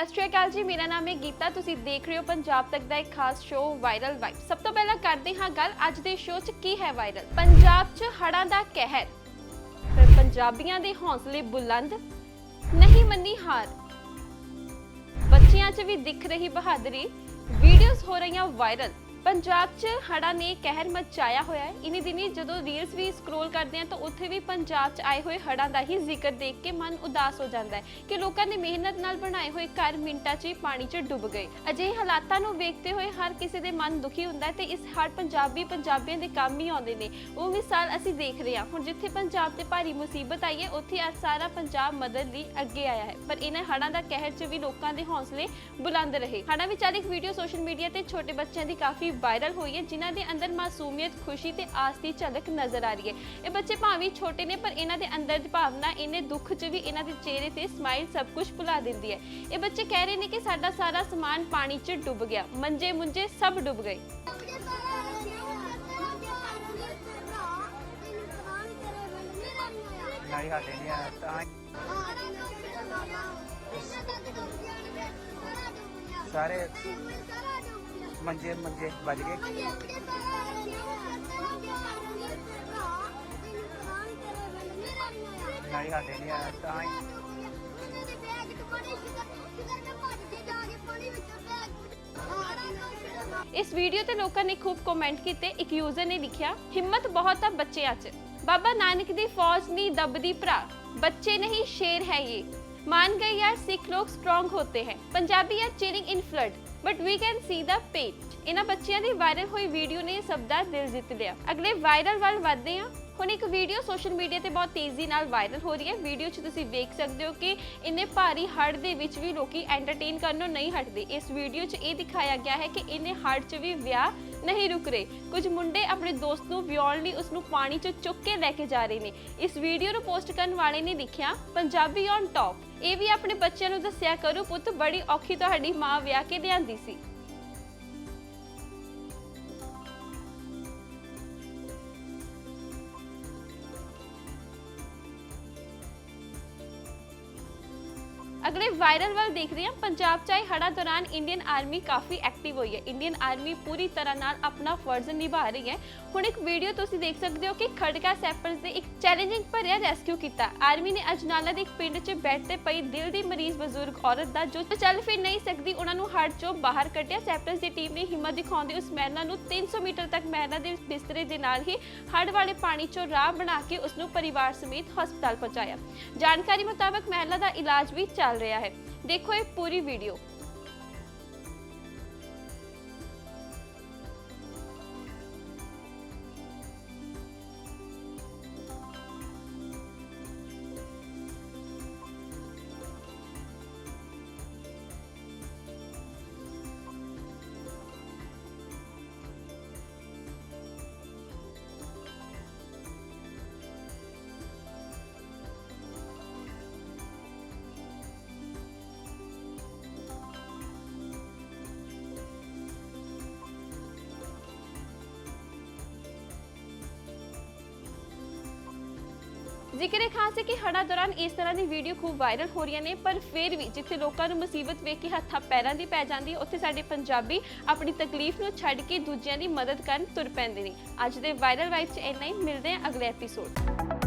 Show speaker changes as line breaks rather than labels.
ਸਤਿ ਸ਼੍ਰੀ ਅਕਾਲ ਜੀ, ਮੇਰਾ ਨਾਮ ਹੈ ਗੀਤਾ। ਤੁਸੀਂ ਦੇਖ ਰਹੇ ਹੋ ਪੰਜਾਬ ਤੱਕ ਦਾ ਇੱਕ ਖਾਸ ਸ਼ੋਅ ਵਾਇਰਲ ਵਾਈਬ ਸਭ ਤੋਂ ਪਹਿਲਾਂ ਕਰਦੇ ਹਾਂ ਗੱਲ ਅੱਜ ਦੇ ਸ਼ੋਅ 'ਚ ਕੀ ਹੈ ਵਾਇਰਲ ਪੰਜਾਬ 'ਚ ਹੜਾਂ ਦਾ ਕਹਿਰ। ਫਿਰ ਪੰਜਾਬੀਆਂ ਦੇ ਹੌਸਲੇ ਬੁਲੰਦ। ਨਹੀਂ ਮੰਨੀ ਹਾਰ। ਬੱਚਿਆਂ 'ਚ ਵੀ ਦਿਖ ਰਹੀ ਬਹਾਦਰੀ। ਵੀਡੀਓਜ਼ ਹੋ ਰਹੀਆਂ ਵਾਇਰਲ ਪੰਜਾਬ 'ਚ ਹੜ੍ਹਾਂ ਨੇ ਕਹਿਰ ਮਚਾਇਆ ਹੋਇਆ ਹੈ। ਇਨੀ ਦਿਨੀ ਜਦੋਂ ਰੀਲਸ ਵੀ ਸਕਰੋਲ ਕਰਦੇ ਆ ਤਾਂ ਉੱਥੇ ਵੀ ਪੰਜਾਬ 'ਚ ਆਏ ਹੋਏ ਹੜ੍ਹਾਂ ਦਾ ਹੀ ਜ਼ਿਕਰ ਦੇਖ ਕੇ ਮਨ ਉਦਾਸ ਹੋ ਜਾਂਦਾ ਹੈ ਕਿ ਲੋਕਾਂ ਨੇ ਮਿਹਨਤ ਨਾਲ ਬਣਾਏ ਹੋਏ ਘਰ ਮਿੰਟਾਂ 'ਚ ਹੀ ਪਾਣੀ 'ਚ ਡੁੱਬ ਗਏ। ਅਜਿਹੇ ਹਾਲਾਤਾਂ ਨੂੰ ਵੇਖਦੇ ਹੋਏ ਹਰ ਕਿਸੇ ਦੇ ਮਨ ਦੁਖੀ ਹੁੰਦਾ ਹੈ ਤੇ ਇਸ ਹੜ੍ਹ ਪੰਜਾਬੀ ਪੰਜਾਬੀਆਂ ਦੇ ਕੰਮ ਹੀ ਆਉਂਦੇ ਨੇ। ਉਹ ਮਿਸਾਲ ਅਸੀਂ ਦੇਖ ਰਹੇ ਹਾਂ। ਹੁਣ ਜਿੱਥੇ ਪੰਜਾਬ ਤੇ ਭਾਰੀ ਮੁਸੀਬਤ ਆਈ ਹੈ, ਉੱਥੇ ਅੱਜ ਸਾਰਾ ਪੰਜਾਬ ਮਦਦ ਲਈ ਅੱਗੇ ਆਇਆ ਹੈ। ਪਰ ਇਹਨਾਂ ਹੜ੍ਹਾਂ ਦਾ ਕਹਿਰ 'ਚ ਵੀ ਲੋਕਾਂ ਦੇ ਹੌਸਲੇ ਬੁਲੰਦ ਰਹੇ। ਹੜ੍ਹਾਂ ਵਿਚਾਰ ਇੱਕ ਵੀਡੀਓ ਸੋਸ਼ਲ ਮੀਡੀਆ ਤੇ ਛੋਟੇ ਬੱਚਿਆਂ ਦੀ ਕਾਫੀ ਵਾਇਰਲ ਹੋਈ ਹੈ, ਜਿਨ੍ਹਾਂ ਦੇ ਅੰਦਰ ਮਾਸੂਮੀਅਤ, ਖੁਸ਼ੀ ਤੇ ਆਸ ਦੀ ਝਲਕ ਨਜ਼ਰ ਆ ਰਹੀ ਹੈ। ਇਹ ਬੱਚੇ ਭਾਵੇਂ ਛੋਟੇ ਨੇ, ਪਰ ਇਹਨਾਂ ਦੇ ਅੰਦਰ ਦੀ ਭਾਵਨਾ, ਇਹਨੇ ਦੁੱਖ 'ਚ ਵੀ ਇਹਨਾਂ ਦੇ ਚਿਹਰੇ ਤੇ ਸਮਾਈਲ ਸਭ ਕੁਝ ਭੁਲਾ ਦਿੰਦੀ ਹੈ। ਇਹ ਬੱਚੇ ਕਹਿ ਰਹੇ ਨੇ ਕਿ ਸਾਡਾ ਸਾਰਾ ਸਮਾਨ ਪਾਣੀ 'ਚ ਡੁੱਬ ਗਿਆ। ਮੰਜੇ ਮੁੰਜੇ ਸਭ ਡੁੱਬ ਗਏ।
ਨਹੀਂ ਸਾਡੇ ਨਹੀਂ ਆ ਤਾਂ ਸਾਰੇ ਮੰਜੇ ਮੰਜੇ ਵੱਜ ਗਏ ਨਹੀਂ ਸਾਡੇ ਨਹੀਂ ਆ ਤਾਂ
ਇਸ ਵੀਡੀਓ ਤੇ ਲੋਕਾਂ ਨੇ ਖੂਬ ਕਮੈਂਟ ਕੀਤੇ ਇੱਕ ਯੂਜ਼ਰ ਨੇ ਲਿਖਿਆ ਹਿੰਮਤ ਬਹੁਤ ਆ ਬੱਚਿਆਂ 'ਚ ਬਾਬਾ ਨਾਨਕ ਦੀ ਫੌਜ ਨਹੀਂ ਦਬਦੀ ਭਰਾ ਬੱਚੇ ਨਹੀਂ ਸ਼ੇਰ ਹੈ ਇਹ मान गए यार सिख लोग स्ट्रांग होते हैं Punjabi are cheering in flood but we can see ਦਾ ਪੇਟ ਇਹਨਾਂ ਬੱਚਿਆਂ ਦੀ ਵਾਇਰਲ ਹੋਈ ਵੀਡੀਓ ਨੇ ਸਭ ਦਾ ਦਿਲ ਜਿੱਤ ਲਿਆ। ਅਗਲੇ ਵਾਇਰਲ ਵੱਲ ਵਧਦੇ ਹਾਂ। ਹੁਣ ਇੱਕ ਵੀਡੀਓ ਸੋਸ਼ਲ ਮੀਡੀਆ ਤੇ ਬਹੁਤ ਤੇਜ਼ੀ ਨਾਲ ਵਾਇਰਲ ਹੋ ਰਹੀ ਹੈ। ਵੀਡੀਓ 'ਚ ਤੁਸੀਂ ਵੇਖ ਸਕਦੇ ਹੋ ਕਿ ਇਹਨੇ ਭਾਰੀ ਹੜ੍ਹ ਦੇ ਵਿੱਚ ਵੀ ਲੋਕੀ ਐਂਟਰਟੇਨ ਕਰਨੋਂ ਨਹੀਂ ਹਟਦੇ। ਇਸ ਵੀਡੀਓ 'ਚ ਇਹ ਦਿਖਾਇਆ ਗਿਆ ਹੈ ਕਿ ਇਹਨੇ ਹੜ੍ਹ 'ਚ ਵੀ ਵਿਆਹ ਨਹੀਂ ਰੁਕ ਰਹੇ। ਕੁਝ ਮੁੰਡੇ ਆਪਣੇ ਦੋਸਤ ਨੂੰ ਵਿਆਹਣ ਲਈ ਉਸ ਨੂੰ ਪਾਣੀ ਚੋਂ ਚੁੱਕ ਕੇ ਲੈ ਕੇ ਜਾ ਰਹੇ ਨੇ। ਇਸ ਵੀਡੀਓ ਨੂੰ ਪੋਸਟ ਕਰਨ ਵਾਲੇ ਨੇ ਲਿਖਿਆ, ਪੰਜਾਬੀ ਔਨ ਟੌਪ ਇਹ ਵੀ ਆਪਣੇ ਬੱਚਿਆਂ ਨੂੰ ਦੱਸਿਆ, ਕਰੋ ਪੁੱਤ, ਬੜੀ ਔਖੀ ਤੁਹਾਡੀ ਮਾਂ ਵਿਆਹ ਕੇ ਲਿਆਂਦੀ ਸੀ। ਅਗਲੇ ਵਾਇਰਲ ਵੱਲ ਦੇਖਦੇ ਹਾਂ। ਪੰਜਾਬ ਚ ਆਏ ਹੜ੍ਹਾਂ ਦੌਰਾਨ ਇੰਡੀਅਨ ਆਰਮੀ ਕਾਫੀ ਐਕਟਿਵ ਹੋਈ ਹੈ। ਇੰਡੀਅਨ ਆਰਮੀ ਪੂਰੀ ਤਰ੍ਹਾਂ ਨਾਲ ਆਪਣਾ ਫਰਜ਼ ਨਿਭਾ ਰਹੀ ਹੈ। ਹੁਣ ਇੱਕ ਵੀਡੀਓ ਤੁਸੀਂ ਦੇਖ ਸਕਦੇ ਹੋ ਕਿ ਖੜਕਾ ਸੈਪਰਸ ਦੇ ਇੱਕ ਚੈਲੰਜਿੰਗ ਭਰਿਆ ਰੈਸਕਿਊ ਕੀਤਾ। ਆਰਮੀ ਨੇ ਅਜਨਾਲਾ ਦੇ ਇੱਕ ਪਿੰਡ 'ਚ ਬੈੱਡ ਤੇ ਪਈ ਦਿਲ ਦੀ ਮਰੀਜ਼ ਬਜ਼ੁਰਗ ਔਰਤ ਦਾ ਜੋ ਚੱਲ ਫਿਰ ਨਹੀਂ ਸਕਦੀ, ਉਹਨਾਂ ਨੂੰ ਹੜ੍ਹ 'ਚੋਂ ਬਾਹਰ ਕੱਢਿਆ। ਸੈਪਰਸ ਦੀ ਟੀਮ ਨੇ ਹਿੰਮਤ ਦਿਖਾਉਂਦੀ ਉਸ ਮਹਿਲਾ ਨੂੰ 300 ਮੀਟਰ ਤੱਕ ਮਹਿਲਾ ਦੇ ਬਿਸਤਰੇ ਦੇ ਨਾਲ ਹੀ ਹੜ੍ਹ ਵਾਲੇ ਪਾਣੀ 'ਚੋਂ ਰਾਹ ਬਣਾ ਕੇ ਉਸ ਨੂੰ ਪਰਿਵਾਰ ਸਮੇਤ ਹਸਪਤਾਲ ਪਹੁੰਚਾਇਆ। ਜਾਣਕਾਰੀ ਮੁਤਾਬਕ ਮਹਿਲਾ ਦਾ ਇਲਾਜ ਵੀ ਚੱਲ ਰਿਹਾ ਹੈ। ਦੇਖੋ ਇਹ ਪੂਰੀ ਵੀਡੀਓ ਜ਼ਿਕਰ ਇਹ ਖਾਸ ਹੈ ਕਿ ਹੜ੍ਹਾਂ ਦੌਰਾਨ ਇਸ ਤਰ੍ਹਾਂ ਦੀ ਵੀਡੀਓ ਖੂਬ ਵਾਇਰਲ ਹੋ ਰਹੀਆਂ ਨੇ, ਪਰ ਫਿਰ ਵੀ ਜਿੱਥੇ ਲੋਕਾਂ ਨੂੰ ਮੁਸੀਬਤ ਵੇਖ ਕੇ ਹੱਥਾਂ ਪੈਰਾਂ ਦੀ ਪੈ ਜਾਂਦੀ ਹੈ ਉੱਥੇ ਸਾਡੇ ਪੰਜਾਬੀ ਆਪਣੀ ਤਕਲੀਫ ਨੂੰ ਛੱਡ ਕੇ ਦੂਜਿਆਂ ਦੀ ਮਦਦ ਕਰਨ ਤੁਰ ਪੈਂਦੇ ਨੇ। ਅੱਜ ਦੇ ਵਾਇਰਲ ਵਾਈਬ 'ਚ ਇੰਨਾ ਹੀ, ਮਿਲਦੇ ਹਾਂ ਅਗਲੇ ਐਪੀਸੋਡ